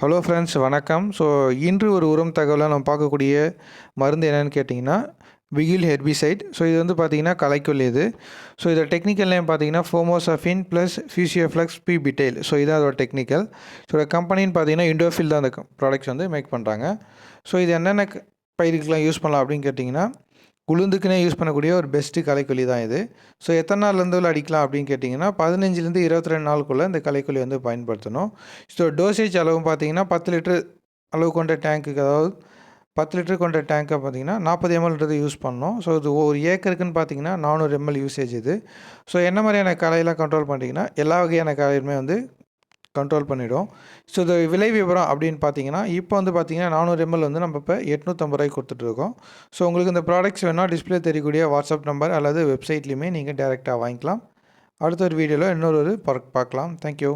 Hello friends வணக்கம். So இன்று ஒரு உரம் தகவலாக நம்ம பார்க்கக்கூடிய மருந்து என்னென்னு கேட்டிங்கன்னா விகில் ஹெர்பிசைட் ஸோ இது வந்து பார்த்திங்கன்னா கலைக்கொல்லி இது. ஸோ இதை டெக்னிக்கல் நேம் பார்த்தீங்கன்னா ஃபோமோசஃபின் ப்ளஸ் ஃபியூசியோஃப்ளக்ஸ் பி பிட்டெயில் ஸோ இதான் அதோட டெக்னிக்கல் ஸோ கம்பெனின்னு பார்த்தீங்கன்னா இண்டோஃபில் தான் அந்த ப்ராடக்ட்ஸ் வந்து மேக் பண்ணுறாங்க ஸோ இது என்னென்ன பயிருக்கெலாம் யூஸ் பண்ணலாம் அப்படின்னு கேட்டிங்கன்னா உளுந்துக்குனே யூஸ் பண்ணக்கூடிய ஒரு பெஸ்ட்டு களைக்கொல்லி தான் இது. ஸோ எத்தனை நாள்லேருந்து அடிக்கலாம் அப்படின்னு கேட்டிங்கன்னா பதினஞ்சுலேருந்து இருபத்தி ரெண்டு நாளுக்குள்ளே இந்த களைக்கொல்லி வந்து பயன்படுத்தணும். ஸோ டோசேஜ் அளவும் பார்த்தீங்கன்னா பத்து லிட்டர் அளவு கொண்ட டேங்க்குக்கு அதாவது பத்து லிட்டர் கொண்ட டேங்க்கை பார்த்தீங்கன்னா நாற்பது எம்எல்ன்றது யூஸ் பண்ணோம் ஸோ இது ஒரு ஏக்கருக்குன்னு பார்த்தீங்கன்னா நானூறு எம்எல் யூசேஜ் இது. ஸோ என்ன மாதிரியான களையெல்லாம் கண்ட்ரோல் பண்ணிட்டீங்கன்னா எல்லா வகையான களையுமே வந்து கண்ட்ரோல் பண்ணிவிடும் ஸோ இது விலை விவரம் அப்படின்னு பார்த்தீங்கன்னா இப்போ வந்து பார்த்தீங்கன்னா நானூறு எம்எல் வந்து நம்ம இப்போ எட்நூற்றம்பது ரூபாய்க்கு கொடுத்துட்ருக்கோம். ஸோ உங்களுக்கு இந்த ப்ராடக்ட்ஸ் வேணால் டிஸ்ப்ளே தெரியக்கூடிய வாட்ஸ்அப் நம்பர் அல்லது வெப்சைட்லேயுமே நீங்கள் டேரெக்டாக வாங்கிக்கலாம். அடுத்த ஒரு வீடியோவில் இன்னொரு ஒரு பார்க்கலாம். தேங்க்யூ